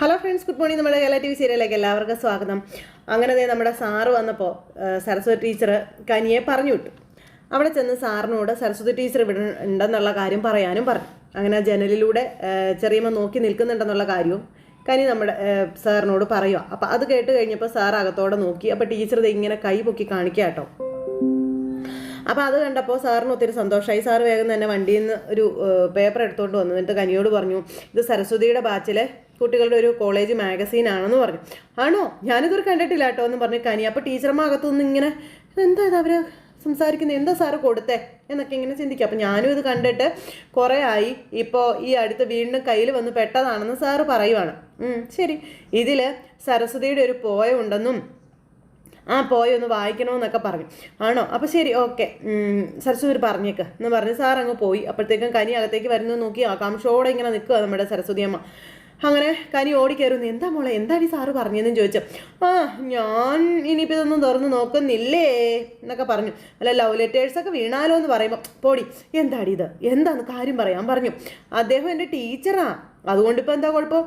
Hello friends good morning നമ്മുടെ Kerala T V സീരിയലിലേക്ക് എല്ലാവർക്കും സ്വാഗതം. അങ്ങനെ ദേ നമ്മുടെ സാറ് വന്നപ്പോൾ സരസ്വതി ടീച്ചർ കനിയെ പറഞ്ഞു വിട്ടു. അവിടെ ചെന്ന് സാറിനോട് സരസ്വതി ടീച്ചർ ഇവിടെ ഉണ്ടെന്നുള്ള കാര്യം പറയാനും പറഞ്ഞു. അങ്ങനെ ജനലിലൂടെ ചെറിയമ്മ നോക്കി നിൽക്കുന്നുണ്ടെന്നുള്ള കാര്യവും കനി നമ്മുടെ സാറിനോട് പറയുക അപ്പം അത് കേട്ട് കഴിഞ്ഞപ്പോൾ സാർ അകത്തോടെ നോക്കി. അപ്പോൾ ടീച്ചർ ഇത് ഇങ്ങനെ കൈ പൊക്കി കാണിക്കുക കേട്ടോ. അപ്പോൾ അത് കണ്ടപ്പോൾ സാറിന് ഒത്തിരി സന്തോഷമായി സാർ വേഗം തന്നെ വണ്ടിയിൽ നിന്ന് ഒരു പേപ്പർ എടുത്തുകൊണ്ട് വന്നു. എന്നിട്ട് കനിയോട് പറഞ്ഞു ഇത് സരസ്വതിയുടെ ബാച്ചിലെ കുട്ടികളുടെ ഒരു കോളേജ് മാഗസീൻ ആണെന്ന് പറഞ്ഞു. ആണോ? ഞാനിതൊരു കണ്ടിട്ടില്ല കേട്ടോ എന്ന് പറഞ്ഞു കനി. അപ്പോൾ ടീച്ചർമാർ അകത്തുനിന്ന് ഇങ്ങനെ എന്താ ഇത് അവർ സംസാരിക്കുന്നത് എന്താ സാറ് കൊടുത്തേ? എന്നൊക്കെ ഇങ്ങനെ ചിന്തിക്കുക അപ്പം ഞാനും ഇത് കണ്ടിട്ട് കുറേ ആയി. ഇപ്പോൾ ഈ അടുത്ത് വീണ്ടും കയ്യിൽ വന്ന് പെട്ടതാണെന്ന് സാറ് പറയുവാണ്. ശരി. ഇതിൽ സരസ്വതിയുടെ ഒരു പോയ ഉണ്ടെന്നും ആ പോയി ഒന്ന് വായിക്കണമെന്നൊക്കെ പറഞ്ഞു. ആണോ? അപ്പോൾ ശരി ഓക്കെ സരസ്വതി പറഞ്ഞേക്ക്. എന്ന് പറഞ്ഞ് സാർ അങ്ങ് പോയി. അപ്പോഴത്തേക്കും കനി അകത്തേക്ക് വരുന്നത് നോക്കി ആകാംക്ഷയോടെ ഇങ്ങനെ നിൽക്കുക നമ്മുടെ സരസ്വതി അമ്മ. അങ്ങനെ കനി ഓടിക്കയറുന്നു എന്താ മോളെ എന്താണ് ഈ സാറ് പറഞ്ഞതെന്ന് ചോദിച്ചു. ആ ഞാൻ ഇനിയിപ്പോൾ ഇതൊന്നും തുറന്ന് നോക്കുന്നില്ലേ? എന്നൊക്കെ പറഞ്ഞു. അല്ല ലവ് ലെറ്റേഴ്സൊക്കെ വീണാലോ എന്ന് പറയുമ്പോൾ പോടി എന്താടി ഇത്? എന്താന്ന് കാര്യം പറയാൻ പറഞ്ഞു. അദ്ദേഹം എന്റെ ടീച്ചറാ അതുകൊണ്ടിപ്പോൾ എന്താ കുഴപ്പം?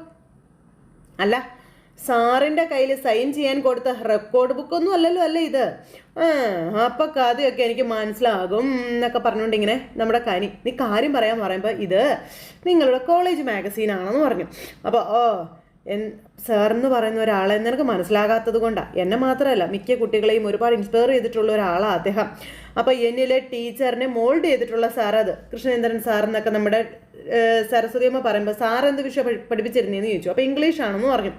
അല്ല സാറിന്റെ കയ്യിൽ സൈൻ ചെയ്യാൻ കൊടുത്ത റെക്കോർഡ് ബുക്കൊന്നും അല്ലല്ലോ അല്ലേ ഇത്? ആ അപ്പം കഥയൊക്കെ എനിക്ക് മനസ്സിലാകും എന്നൊക്കെ പറഞ്ഞുകൊണ്ട് ഇങ്ങനെ നമ്മുടെ കനി നീ കാര്യം പറയാൻ പറയുമ്പോൾ ഇത് നിങ്ങളുടെ കോളേജ് മാഗസീനാണെന്ന് പറഞ്ഞു. അപ്പോൾ ഓ എൻ എന്ന് പറയുന്ന ഒരാളെ നിനക്ക് മനസ്സിലാകാത്തത് കൊണ്ടാണ് എന്നെ മാത്രമല്ല മിക്ക കുട്ടികളെയും ഒരുപാട് ഇൻസ്പയർ ചെയ്തിട്ടുള്ള ഒരാളാണ് അദ്ദേഹം. അപ്പോൾ എന്നിലെ ടീച്ചറിനെ മോൾഡ് ചെയ്തിട്ടുള്ള സാർ സാറത് കൃഷ്ണേന്ദ്രൻ സാർ എന്നൊക്കെ നമ്മുടെ ഏഹ്, സരസ്വതി അമ്മ പറയുമ്പോൾ സാർ എന്ത് വിഷയം പഠി- പഠിപ്പിച്ചിരുന്നേന്ന് ചോദിച്ചു. അപ്പോൾ ഇംഗ്ലീഷ് ആണെന്ന് പറഞ്ഞു.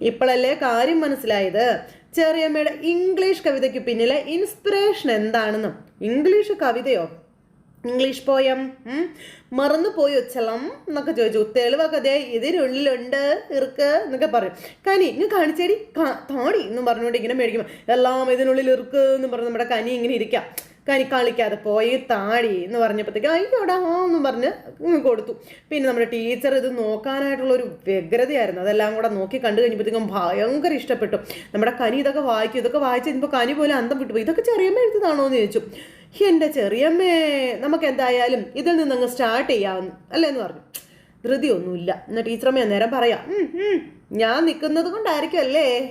ഇപ്പോഴല്ലേ കാര്യം മനസ്സിലായത്? ചെറിയമ്മയുടെ ഇംഗ്ലീഷ് കവിതയ്ക്ക് പിന്നിലെ ഇൻസ്പിറേഷൻ എന്താണെന്നും. ഇംഗ്ലീഷ് കവിതയോ? ഇംഗ്ലീഷ് പോയം മറന്നുപോയോ ഒച്ചളം എന്നൊക്കെ ചോദിച്ചു. തെളിവൊക്കെ ദേ ഇതിനുള്ളിലുണ്ട് ഇറുക്ക് എന്നൊക്കെ പറയും. കനി ഇങ്ങ് കാണിച്ചേടി. കാ- താടി എന്നും പറഞ്ഞുകൊണ്ട് ഇങ്ങനെ മേടിക്കുമ്പോൾ എല്ലാം ഇതിനുള്ളിൽ ഇറുക്ക് എന്ന് പറഞ്ഞ് നമ്മുടെ കനി ഇങ്ങനെ ഇരിക്കാം. കനി കളിക്കാതെ പോയി താടി എന്ന് പറഞ്ഞപ്പോഴത്തേക്ക് അയ്യോടാ ആ എന്ന് പറഞ്ഞ് കൊടുത്തു. പിന്നെ നമ്മുടെ ടീച്ചർ ഇത് നോക്കാനായിട്ടുള്ള ഒരു വ്യഗ്രതയായിരുന്നു. അതെല്ലാം കൂടെ നോക്കി കണ്ടു കഴിഞ്ഞപ്പോഴത്തേക്കും ഭയങ്കര ഇഷ്ടപ്പെട്ടു. നമ്മുടെ കനി ഇതൊക്കെ വായിക്കും. ഇതൊക്കെ വായിച്ച് കഴിഞ്ഞപ്പോൾ കനി പോലെ അന്തം വിട്ടുപോയി. ഇതൊക്കെ ചെറിയമ്മ എഴുതുന്നതാണോ? എന്ന് ചോദിച്ചു. എന്റെ ചെറിയമ്മേ നമുക്ക് എന്തായാലും ഇതിൽ നിന്ന് അങ്ങ് സ്റ്റാർട്ട് ചെയ്യാമെന്ന് അല്ലേ എന്ന് പറഞ്ഞു. ധൃതിയൊന്നുമില്ല. എന്നാൽ ടീച്ചറമ്മ അന്നേരം പറയാം. "ഉം, ഉം, ഞാൻ നിൽക്കുന്നത് കൊണ്ടായിരിക്കും അല്ലേ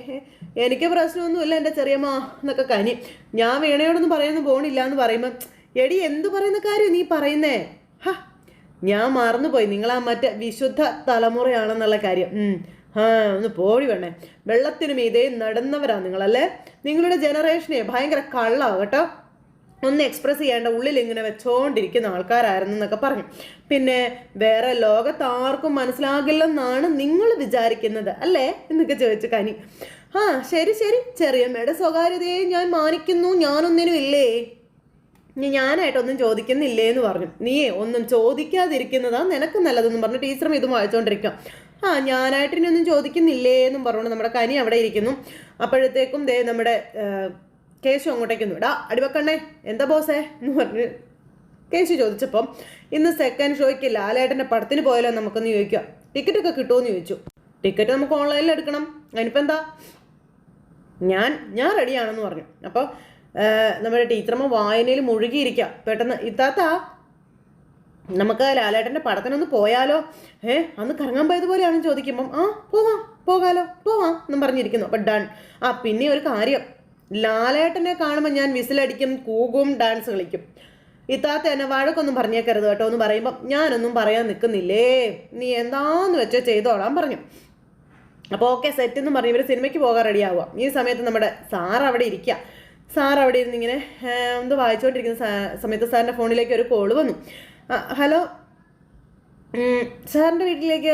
എനിക്ക് പ്രശ്നമൊന്നുമില്ല എന്റെ ചെറിയമ്മ എന്നൊക്കെ കനി. ഞാൻ വീണയോടൊന്നും പറയുന്നു പോണില്ല എന്ന് പറയുമ്പോൾ എടി എന്തു പറയുന്ന കാര്യം നീ പറയുന്നേ? ഹ ഞാൻ മറന്നുപോയി. നിങ്ങൾ ആ മറ്റേ വിശുദ്ധ തലമുറയാണെന്നുള്ള കാര്യം. ആ ഒന്ന് പോടി വേണേ. വെള്ളത്തിന് മീതെ നടന്നവരാ നിങ്ങളല്ലേ? നിങ്ങളുടെ ജനറേഷനെ ഭയങ്കര കള്ളാവും കേട്ടോ. ഒന്ന് എക്സ്പ്രസ് ചെയ്യേണ്ട ഉള്ളിൽ ഇങ്ങനെ വെച്ചോണ്ടിരിക്കുന്ന ആൾക്കാരായിരുന്നു എന്നൊക്കെ പറഞ്ഞു. പിന്നെ വേറെ ലോകത്താർക്കും മനസ്സിലാകില്ലെന്നാണ് നിങ്ങൾ വിചാരിക്കുന്നത് അല്ലേ? എന്നൊക്കെ ചോദിച്ചു കനി. ആ ശരി ശരി. ചെറിയമ്മയുടെ സ്വകാര്യതയെ ഞാൻ മാനിക്കുന്നു ഞാനൊന്നിനും ഇല്ലേ? ഇനി ഞാനായിട്ടൊന്നും ചോദിക്കുന്നില്ലേ എന്ന് പറഞ്ഞു. നീയേ ഒന്നും ചോദിക്കാതിരിക്കുന്നതാ നിനക്ക് നല്ലതെന്നും പറഞ്ഞു ടീച്ചറും ഇതും വായിച്ചുകൊണ്ടിരിക്കാം ആ ഞാനായിട്ട് ഇനി ഒന്നും ചോദിക്കുന്നില്ലേ എന്നും പറഞ്ഞു നമ്മുടെ കനി അവിടെ ഇരിക്കുന്നു. അപ്പോഴത്തേക്കും ദേ നമ്മുടെ കേശു അങ്ങോട്ടേക്ക് വന്നു. ഇടാ അടിവക്കണ്ണേ എന്താ ബോസേ? എന്ന് പറഞ്ഞു കേശു ചോദിച്ചപ്പം ഇന്ന് സെക്കൻഡ് ഷോയ്ക്ക് ലാലേട്ടന്റെ പടത്തിന് പോയാലോ നമുക്കൊന്ന് ചോദിക്കുക. ടിക്കറ്റൊക്കെ കിട്ടുമോ? എന്ന് ചോദിച്ചു. ടിക്കറ്റ് നമുക്ക് ഓൺലൈനിൽ എടുക്കണം. അതിനിപ്പോൾ എന്താ ഞാൻ ഞാൻ റെഡിയാണെന്ന് പറഞ്ഞു. അപ്പോൾ നമ്മുടെ ടീച്ചർമ്മ വായനയിൽ മുഴുകിയിരിക്കുക പെട്ടെന്ന് ഇത്താത്ത നമുക്ക് ലാലേട്ടന്റെ പടത്തിനൊന്ന് പോയാലോ? ഏ അന്ന് കറങ്ങാൻ പോയതുപോലെയാണ് ചോദിക്കുമ്പം ആ പോവാം പോകാലോ പോവാം എന്നും പറഞ്ഞിരിക്കുന്നു. അപ്പം ഡൺ ആ പിന്നെ ഒരു കാര്യം. ലാലേട്ടനെ കാണുമ്പോൾ ഞാൻ വിസിലടിക്കും കൂകും ഡാൻസ് കളിക്കും. ഇത്താത്ത എന്നെ വഴക്കൊന്നും പറഞ്ഞേക്കരുത് കേട്ടോ എന്ന് പറയുമ്പം ഞാനൊന്നും പറയാൻ നിൽക്കുന്നില്ലേ നീ എന്താന്ന് വെച്ചോ ചെയ്തോളാം പറഞ്ഞു. അപ്പോൾ ഓക്കെ സെറ്റ് എന്ന് പറഞ്ഞ് ഇവർ സിനിമയ്ക്ക് പോകാൻ റെഡി ആവുക. ഈ സമയത്ത് നമ്മുടെ സാർ അവിടെ ഇരിക്കുക സാർ അവിടെ ഇരുന്ന് ഇങ്ങനെ എന്തോ വായിച്ചുകൊണ്ടിരിക്കുന്ന സമയത്ത് സാറിന്റെ ഫോണിലേക്ക് ഒരു കോൾ വന്നു. ഹലോ സാറിന്റെ വീട്ടിലേക്ക്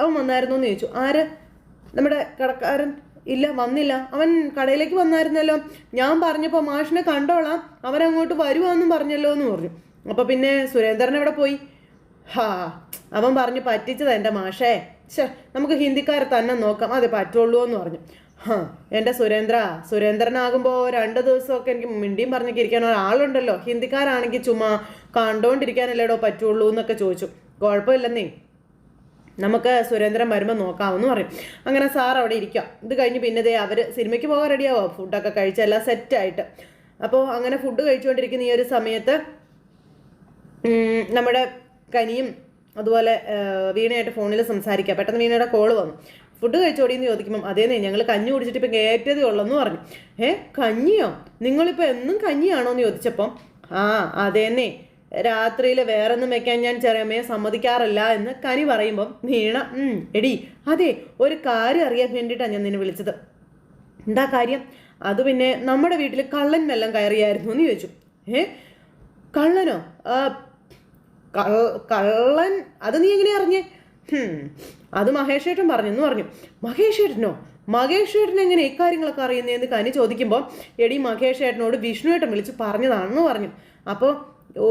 അവൻ വന്നായിരുന്നു എന്ന് ചോദിച്ചു. ആര്? നമ്മുടെ കടക്കാരൻ? ഇല്ല വന്നില്ല. അവൻ കടയിലേക്ക് വന്നായിരുന്നല്ലോ. ഞാൻ പറഞ്ഞപ്പോൾ മാഷിനെ കണ്ടോളാം. അവൻ അങ്ങോട്ട് വരുവാന്നും പറഞ്ഞല്ലോ എന്ന് പറഞ്ഞു. അപ്പോൾ പിന്നെ സുരേന്ദ്രൻ എവിടെ പോയി? ഹാ അവൻ പറഞ്ഞു പറ്റിച്ചതാ എന്റെ മാഷേ. ഛേ നമുക്ക് ഹിന്ദിക്കാരെ തന്നെ നോക്കാം. അതെ പറ്റുള്ളൂ എന്ന് പറഞ്ഞു. ഹാ എന്റെ സുരേന്ദ്ര സുരേന്ദ്രനാകുമ്പോൾ രണ്ട് ദിവസമൊക്കെ എനിക്ക് മിണ്ടിയും പറഞ്ഞൊക്കെ ഇരിക്കാൻ ഒരാളുണ്ടല്ലോ. ഹിന്ദിക്കാരാണെങ്കിൽ ചുമ്മാ കണ്ടോണ്ടിരിക്കാനല്ലേടോ പറ്റുള്ളൂ എന്നൊക്കെ ചോദിച്ചു. കുഴപ്പമില്ലെന്നേ. നമുക്ക് സുരേന്ദ്രൻ വരുമ്പോൾ നോക്കാമെന്ന് പറയും. അങ്ങനെ സാർ അവിടെ ഇരിക്കാം. ഇത് കഴിഞ്ഞ് പിന്നതേ അവർ സിനിമയ്ക്ക് പോകാൻ റെഡിയാവോ ഫുഡൊക്കെ കഴിച്ച് എല്ലാം സെറ്റായിട്ട് അപ്പോൾ അങ്ങനെ ഫുഡ് കഴിച്ചുകൊണ്ടിരിക്കുന്ന ഈ ഒരു സമയത്ത് നമ്മുടെ കനിയും അതുപോലെ വീണയായിട്ട് ഫോണിൽ സംസാരിക്കുക പെട്ടെന്ന് വീണയുടെ കോൾ വന്നു. ഫുഡ് കഴിച്ചോടി എന്ന് ചോദിക്കുമ്പം അതേന്നേ ഞങ്ങൾ കഞ്ഞി കുടിച്ചിട്ട് ഇപ്പം കയറ്റതേ ഉള്ളെന്ന് പറഞ്ഞു. ഏ കഞ്ഞിയോ? നിങ്ങളിപ്പോൾ എന്നും കഞ്ഞിയാണോ എന്ന് ചോദിച്ചപ്പം ആ അതേന്നെ രാത്രിയിൽ വേറൊന്നും വെക്കാൻ ഞാൻ ചെറിയമ്മയെ സമ്മതിക്കാറില്ല എന്ന് കനി പറയുമ്പം വീണ എടി അതെ ഒരു കാര്യം അറിയാൻ വേണ്ടിയിട്ടാണ് ഞാൻ നിന്നെ വിളിച്ചത്. എന്താ കാര്യം? അത് പിന്നെ നമ്മുടെ വീട്ടിൽ കള്ളൻ വെല്ലം കയറിയായിരുന്നു എന്ന് ചോദിച്ചു. ഏ കള്ളനോ? കള്ളൻ അത് നീ എങ്ങനെ അറിഞ്ഞേ? അത് മഹേഷേട്ടൻ പറഞ്ഞു പറഞ്ഞെന്ന് പറഞ്ഞു. മഹേഷേട്ടനോ? മഹേഷേട്ടൻ എങ്ങനെ ഇക്കാര്യങ്ങളൊക്കെ അറിയുന്നതെന്ന് കനി ചോദിക്കുമ്പോൾ എടി മഹേഷേട്ടനോട് ഏട്ടനോട് വിഷ്ണു ഏട്ടൻ വിളിച്ച് പറഞ്ഞതാണെന്ന് പറഞ്ഞു. അപ്പോൾ ഓ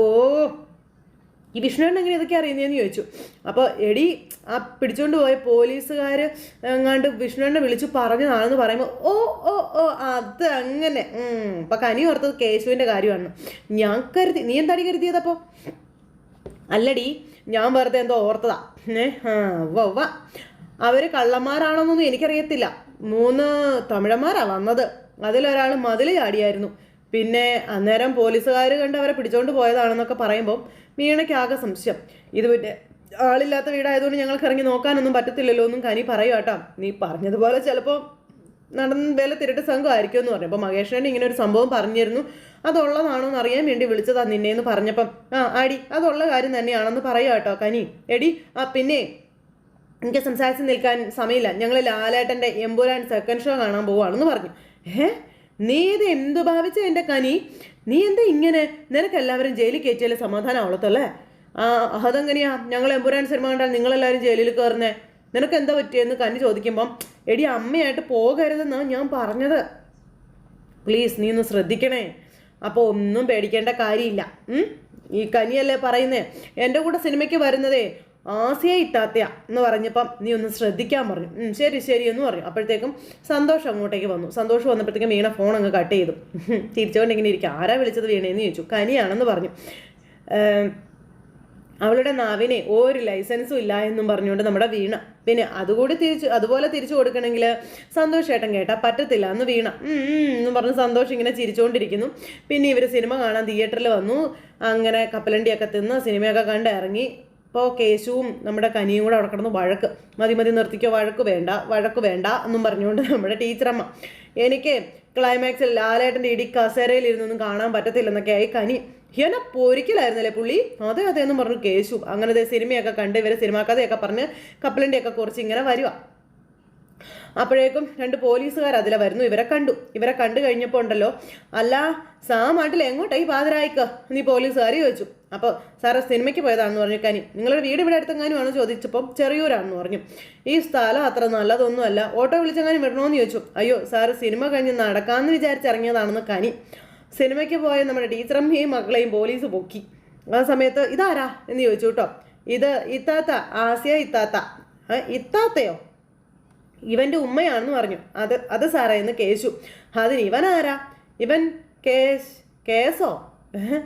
ഈ വിഷ്ണുവേട്ടൻ എങ്ങനെ ഇതൊക്കെ അറിയുന്നതെന്ന് ചോദിച്ചു. അപ്പോൾ എടി ആ പിടിച്ചുകൊണ്ട് പോയ പോലീസുകാർ എങ്ങാണ്ട് വിഷ്ണുവേട്ടനെ വിളിച്ച് പറഞ്ഞതാണെന്ന് പറയുമ്പോൾ ഓ ഓ ഓ അത് അങ്ങനെ. അപ്പൊ കനി ഓർത്തത് കേശുവിന്റെ കാര്യമാണ് ഞാൻ കരുതി നീ എന്താടി കരുതിയതപ്പോൾ അല്ലടി ഞാൻ വെറുതെ എന്തോ ഓർത്തതാ. ഏ ആ അവർ കള്ളന്മാരാണോന്നൊന്നും എനിക്കറിയത്തില്ല. മൂന്ന് തമിഴന്മാരാ വന്നത്. അതിലൊരാൾ മതിൽ ചാടിയായിരുന്നു. പിന്നെ അന്നേരം പോലീസുകാർ കണ്ട് അവരെ പിടിച്ചോണ്ട് പോയതാണെന്നൊക്കെ പറയുമ്പോൾ വീണയ്ക്കാകെ സംശയം. ഇത് പിന്നെ ആളില്ലാത്ത വീടായതുകൊണ്ട് ഞങ്ങൾക്ക് ഇറങ്ങി നോക്കാനൊന്നും പറ്റത്തില്ലല്ലോ എന്നും കനി പറയുക കേട്ടോ. നീ പറഞ്ഞതുപോലെ ചിലപ്പോൾ നടന്ന് വില തിരട്ട് സംഘം ആയിരിക്കും എന്ന് പറഞ്ഞു. അപ്പോൾ മഹേഷിനെ ഇങ്ങനെ ഒരു സംഭവം പറഞ്ഞിരുന്നു. അതുള്ളതാണോ എന്ന് അറിയാൻ വേണ്ടി വിളിച്ചതാ നിന്നെ എന്ന് പറഞ്ഞപ്പം ആ ആടി അതുള്ള കാര്യം തന്നെയാണെന്ന് പറയാം കേട്ടോ കനി. എടി ആ പിന്നെ എനിക്ക് സംസാരിച്ച് നിൽക്കാൻ സമയമില്ല. ഞങ്ങൾ ലാലേട്ടന്റെ എമ്പുരാൻ സെക്കൻഡ് ഷോ കാണാൻ പോവാണെന്ന് പറഞ്ഞു. ഏ നീ ഇത് എന്തു ഭാവിച്ച എന്റെ കനി? നീ എന്താ ഇങ്ങനെ? നിനക്ക് എല്ലാവരും ജയിലിൽ കയറ്റിയാലേ സമാധാനം ആവളത്തല്ലേ ആ അതെങ്ങനെയാ. ഞങ്ങൾ എമ്പുരാൻ സിനിമ കണ്ടാൽ നിങ്ങളെല്ലാവരും ജയിലിൽ കയറുന്നേ. നിനക്ക് എന്താ പറ്റിയെന്ന് കനി ചോദിക്കുമ്പം എടി അമ്മയായിട്ട് പോകരുതെന്നാണ് ഞാൻ പറഞ്ഞത്. പ്ലീസ് നീ ഒന്ന് ശ്രദ്ധിക്കണേ. അപ്പോൾ ഒന്നും പേടിക്കേണ്ട കാര്യമില്ല? ഈ കനിയല്ലേ പറയുന്നേ? എന്റെ കൂടെ സിനിമയ്ക്ക് വരുന്നതേ ആസിയ ഇത്താത്തയ എന്ന് പറഞ്ഞപ്പം നീ ഒന്ന് ശ്രദ്ധിക്കാൻ പറഞ്ഞു. ശരി ശരി എന്ന് പറഞ്ഞു. അപ്പോഴത്തേക്കും സന്തോഷം അങ്ങോട്ടേക്ക് വന്നു. സന്തോഷം വന്നപ്പോഴത്തേക്കും വീണ ഫോൺ അങ്ങ് കട്ട് ചെയ്തു. തിരിച്ചുകൊണ്ട് ഇങ്ങനെ ഇരിക്കും ആരാ വിളിച്ചത് വീണേന്ന് ചോദിച്ചു. കനിയാണെന്ന് പറഞ്ഞു. അവളുടെ നാവിനെ ഒരു ലൈസൻസും ഇല്ല എന്നും പറഞ്ഞുകൊണ്ട് നമ്മുടെ വീണ. പിന്നെ അതുകൂടി തിരിച്ചു അതുപോലെ തിരിച്ചു കൊടുക്കണമെങ്കിൽ സന്തോഷ് ഏട്ടൻ കേട്ടാ പറ്റത്തില്ല എന്ന് വീണ. എന്ന് പറഞ്ഞ് സന്തോഷം ഇങ്ങനെ ചിരിച്ചുകൊണ്ടിരിക്കുന്നു പിന്നെ ഇവർ സിനിമ കാണാൻ തിയേറ്ററിൽ വന്നു. അങ്ങനെ കപ്പലണ്ടിയൊക്കെ തിന്ന് സിനിമയൊക്കെ കണ്ട് ഇറങ്ങി. ഇപ്പോൾ കേശുവും നമ്മുടെ കനിയും കൂടെ അവിടെ കിടന്ന് വഴക്ക്. മതി മതി നിർത്തിക്കോ വഴക്ക് വേണ്ട വഴക്ക് വേണ്ട എന്നും പറഞ്ഞുകൊണ്ട് നമ്മുടെ ടീച്ചറമ്മ. എനിക്ക് ക്ലൈമാക്സിൽ ലാലേട്ടന്റെ ഇടി കസേരയിൽ ഇരുന്നൊന്നും കാണാൻ പറ്റത്തില്ലെന്നൊക്കെ ആയി കനി. എന്നെ പൊരിക്കലായിരുന്നല്ലേ പുള്ളി? അതെ അതെ എന്ന് പറഞ്ഞു കേശു. അങ്ങനത്തെ സിനിമയൊക്കെ കണ്ട് ഇവരെ സിനിമാ കഥയൊക്കെ പറഞ്ഞ് കപ്പലിന്റെയൊക്കെ കുറച്ച് ഇങ്ങനെ വരുക അപ്പോഴേക്കും രണ്ട് പോലീസുകാർ അതിലെ വരുന്നു. ഇവരെ കണ്ടു. ഇവരെ കണ്ടു കഴിഞ്ഞപ്പോൾ ഉണ്ടല്ലോ അല്ല സാമാട്ടിൽ ഈ പാതിരായിക്ക? നീ പോലീസുകാർ ചോദിച്ചു. അപ്പോൾ സാറ് സിനിമയ്ക്ക് പോയതാണെന്ന് പറഞ്ഞു. കനി നിങ്ങളുടെ വീട് ഇവിടെ അടുത്തെങ്ങാനുമാണോ? ചോദിച്ചപ്പോൾ ചെറിയൂരാണെന്ന് പറഞ്ഞു. ഈ സ്ഥലം അത്ര നല്ലതൊന്നുമല്ല. ഓട്ടോ വിളിച്ചെങ്ങാനും വിടണമെന്ന് ചോദിച്ചു. അയ്യോ സാറ് സിനിമ കഴിഞ്ഞ് നടക്കാമെന്ന് വിചാരിച്ചിറങ്ങിയതാണെന്ന് കനി. സിനിമയ്ക്ക് പോയ നമ്മുടെ ടീച്ചറമ്മയും മക്കളെയും പോലീസ് പൊക്കി. ആ സമയത്ത് ഇതാരാ എന്ന് ചോദിച്ചു കേട്ടോ. ഇത് ഇത്താത്ത ആസിയ ഇത്താത്ത. ഇത്താത്തയോ? ഇവന്റെ ഉമ്മയാണെന്ന് പറഞ്ഞു. അത് അത് സാറേ എന്ന് കേശു. അതിന് ഇവൻ ആരാ? ഇവൻ കേശ് കേസോ?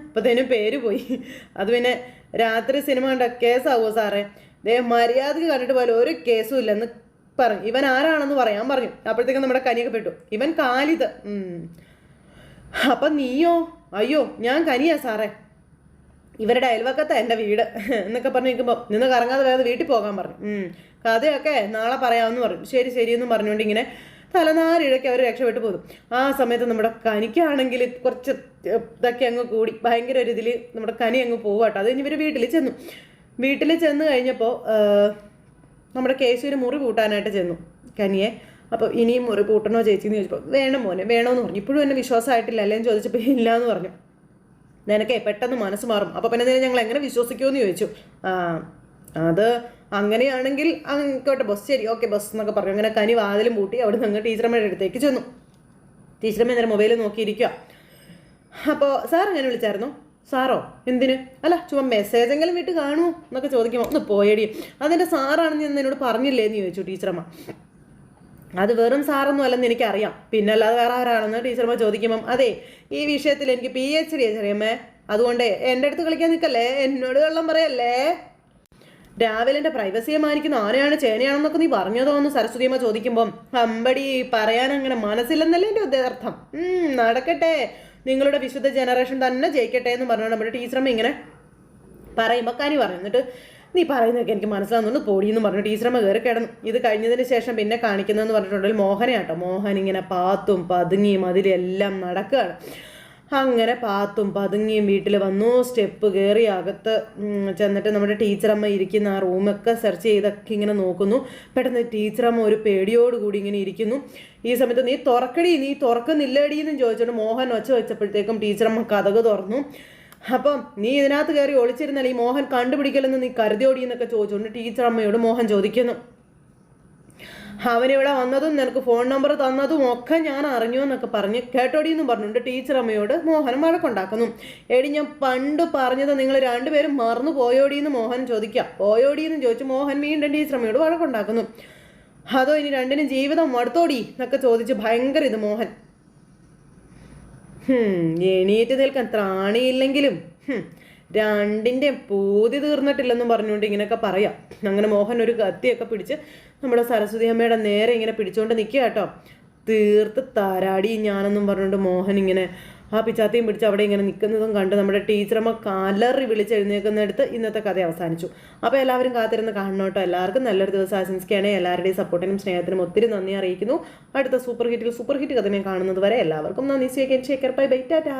അപ്പത്തേനും പേര് പോയി. അത് പിന്നെ രാത്രി സിനിമ കണ്ട കേസാവോ സാറേ? ദേ മര്യാദയ്ക്ക് കണ്ടിട്ട് പോലെ ഒരു കേസും ഇല്ലെന്ന് പറഞ്ഞു ഇവൻ ആരാണെന്ന് പറയാൻ പറഞ്ഞു. അപ്പോഴത്തേക്കും നമ്മുടെ കനിയൊക്കെ പെട്ടു. ഇവൻ കാലിത്. അപ്പം നീയോ? അയ്യോ ഞാൻ കനിയാ സാറേ. ഇവരുടെ അയൽവക്കത്ത എന്റെ വീട്. എന്നൊക്കെ പറഞ്ഞു നിൽക്കുമ്പോൾ നിന്ന് കറങ്ങാതെ വേറെ വീട്ടിൽ പോകാൻ പറഞ്ഞു. കഥയൊക്കെ നാളെ പറയാമെന്ന് പറഞ്ഞു. ശരി ശരി എന്ന് പറഞ്ഞുകൊണ്ട് ഇങ്ങനെ തലനാരിഴയ്ക്ക് അവർ രക്ഷപ്പെട്ടു പോകും ആ സമയത്ത് നമ്മുടെ കനിക്കാണെങ്കിൽ കുറച്ച് ഇതൊക്കെ അങ്ങ് കൂടി. ഭയങ്കര ഒരു ഇതിൽ നമ്മുടെ കനി അങ്ങ് പോവാട്ടോ അത് കഴിഞ്ഞ് ഇവർ വീട്ടിൽ ചെന്നു. വീട്ടിൽ ചെന്ന് കഴിഞ്ഞപ്പോൾ നമ്മുടെ കേശൂര് മുറി കൂട്ടാനായിട്ട് ചെന്നു കനിയെ. അപ്പോൾ ഇനിയും മുറി കൂട്ടണോ ചേച്ചി എന്ന് ചോദിച്ചപ്പോൾ വേണം മോനെ വേണമെന്ന് പറഞ്ഞു. ഇപ്പോഴും എന്നെ വിശ്വാസമായിട്ടില്ല. അല്ലേന്ന് ചോദിച്ചപ്പോൾ ഇല്ല എന്ന് പറഞ്ഞു. നിനക്കേ പെട്ടെന്ന് മനസ്സ് മാറും. അപ്പോൾ പിന്നെ ഞങ്ങൾ എങ്ങനെ വിശ്വസിക്കുമെന്ന് ചോദിച്ചു. അത് അങ്ങനെയാണെങ്കിൽ ആയിക്കോട്ടെ ബസ് ശരി ഓക്കെ ബസ് എന്നൊക്കെ പറഞ്ഞു. അങ്ങനെ കനി വാതിലും പൂട്ടി അവിടെ നിന്ന് ടീച്ചർമാരുടെ അടുത്തേക്ക് ചെന്നു. ടീച്ചറമ്മ നേരെ മൊബൈൽ നോക്കിയിരിക്കുക അപ്പോൾ സാർ അങ്ങനെ വിളിച്ചായിരുന്നു? സാറോ എന്തിന്? അല്ല ചുമ്മാ മെസ്സേജ് എങ്കിലും വിട്ട് കാണുമോ എന്നൊക്കെ ചോദിക്കുമ്പോൾ ഒന്ന് പോയടി. അതിന്റെ സാറാണെന്ന് എന്നോട് പറഞ്ഞില്ലേ എന്ന് ചോദിച്ചു ടീച്ചറമ്മ. അത് വെറും സാറൊന്നും അല്ലെന്ന് എനിക്കറിയാം. പിന്നെ അല്ലാതെ വേറെ ആരാണെന്ന് ടീച്ചർമാർ ചോദിക്കുമ്പം അതെ ഈ വിഷയത്തിൽ എനിക്ക് പി എച്ച് ഡി ചെറിയമ്മേ അതുകൊണ്ട് എന്റെ അടുത്ത് കളിക്കാൻ നിൽക്കല്ലേ? എന്നോട് വെള്ളം പറയല്ലേ? രാവിലെ എന്റെ പ്രൈവസിയെ മാനിക്കുന്ന ആനയാണ് ചേനയാണെന്നൊക്കെ നീ പറഞ്ഞതോ എന്ന് സരസ്വതിയമ്മ ചോദിക്കുമ്പം അമ്പടി പറയാൻ അങ്ങനെ മനസ്സില്ലെന്നല്ലേ എന്റെ ഉദ്ദേശം നടക്കട്ടെ. നിങ്ങളുടെ വിശുദ്ധ ജനറേഷൻ തന്നെ ജയിക്കട്ടെ എന്ന് പറഞ്ഞു നമ്മുടെ ടീച്ചറമ്മ ഇങ്ങനെ പറയുമ്പോൾ കനി പറഞ്ഞു. എന്നിട്ട് നീ പറയുന്നതൊക്കെ എനിക്ക് മനസ്സിലാകുന്നുണ്ട് പൊടിയെന്ന് പറഞ്ഞു. ടീച്ചറമ്മ കയറി കിടന്നു ഇത് കഴിഞ്ഞതിന് ശേഷം പിന്നെ കാണിക്കുന്നതെന്ന് പറഞ്ഞിട്ടുണ്ടെങ്കിൽ മോഹനെയാട്ടോ മോഹൻ ഇങ്ങനെ പാത്തും പതുങ്ങിയും അതിലെല്ലാം നടക്കുകയാണ്. അങ്ങനെ പാത്തും പതുങ്ങിയും വീട്ടിൽ വന്നു. സ്റ്റെപ്പ് കയറി അകത്ത് ചെന്നിട്ട് നമ്മുടെ ടീച്ചറമ്മ ഇരിക്കുന്ന ആ റൂമൊക്കെ സെർച്ച് ചെയ്തൊക്കെ ഇങ്ങനെ നോക്കുന്നു. പെട്ടെന്ന് ടീച്ചറമ്മ ഒരു പേടിയോടുകൂടി ഇങ്ങനെ ഇരിക്കുന്നു. ഈ സമയത്ത് നീ തുറക്കടി നീ തുറക്കുന്നില്ലടി എന്നും ചോദിച്ചോണ്ട് മോഹൻ ഒച്ച വെച്ചപ്പോഴത്തേക്കും ടീച്ചറമ്മ കഥക് തുറന്നു. അപ്പം നീ ഇതിനകത്ത് കയറി ഒളിച്ചിരുന്നാൽ ഈ മോഹൻ കണ്ടുപിടിക്കലെന്ന് നീ കരുതിയോടി എന്നൊക്കെ ചോദിച്ചുകൊണ്ട് ടീച്ചർ അമ്മയോട് മോഹൻ ചോദിക്കുന്നു. അവനിവിടെ വന്നതും നിനക്ക് ഫോൺ നമ്പർ തന്നതും ഒക്കെ ഞാൻ അറിഞ്ഞു എന്നൊക്കെ പറഞ്ഞ് കേട്ടോടി എന്നും പറഞ്ഞുകൊണ്ട് ടീച്ചർ അമ്മയോട് മോഹൻ വഴക്കുണ്ടാക്കുന്നു. എടി ഞാൻ പണ്ട് പറഞ്ഞത് നിങ്ങൾ രണ്ടുപേരും മറന്നു പോയോടി എന്ന് മോഹൻ ചോദിക്കാം പോയോടി എന്ന് ചോദിച്ച് മോഹൻ വീണ്ടും ടീച്ചർ അമ്മയോട് വഴക്കുണ്ടാക്കുന്നു. അതോ ഇനി രണ്ടിനും ജീവിതം മടുത്തോടി എന്നൊക്കെ ചോദിച്ച് ഭയങ്കര ഇത് മോഹൻ. എണീറ്റ് നിൽക്കാൻ ത്രാണിയില്ലെങ്കിലും രണ്ടിന്റെ പൂതി തീർന്നിട്ടില്ലെന്നും പറഞ്ഞുകൊണ്ട് ഇങ്ങനെയൊക്കെ പറയാം. അങ്ങനെ മോഹൻ ഒരു കത്തിയൊക്കെ പിടിച്ച് നമ്മുടെ സരസ്വതി അമ്മയുടെ നേരെ ഇങ്ങനെ പിടിച്ചുകൊണ്ട് നിൽക്കുക കേട്ടോ തീർത്ത് താരാടി ഞാനെന്നും പറഞ്ഞുകൊണ്ട് മോഹൻ ഇങ്ങനെ ആ പിച്ചാത്തിയും പിടിച്ച് അവിടെ ഇങ്ങനെ നിൽക്കുന്നതും കണ്ട് നമ്മുടെ ടീച്ചറമ്മ കലറി വിളിച്ചെഴുന്നേക്കുന്നിടത്ത് ഇന്നത്തെ കഥ അവസാനിച്ചു. അപ്പോൾ എല്ലാവരും കാത്തിരുന്ന് കാണണോട്ടോ എല്ലാവർക്കും നല്ലൊരു ദിവസം ആശംസിക്കുകയാണ്. എല്ലാവരുടെയും സപ്പോർട്ടിനും സ്നേഹത്തിനും ഒത്തിരി നന്ദി അറിയിക്കുന്നു. അടുത്ത സൂപ്പർ ഹിറ്റിൽ സൂപ്പർ ഹിറ്റ് കഥ കാണുന്നത് വരെ എല്ലാവർക്കും നന്ദി. സ്വീകരിച്ചേക്കർ ബൈ ബൈ ടാറ്റാ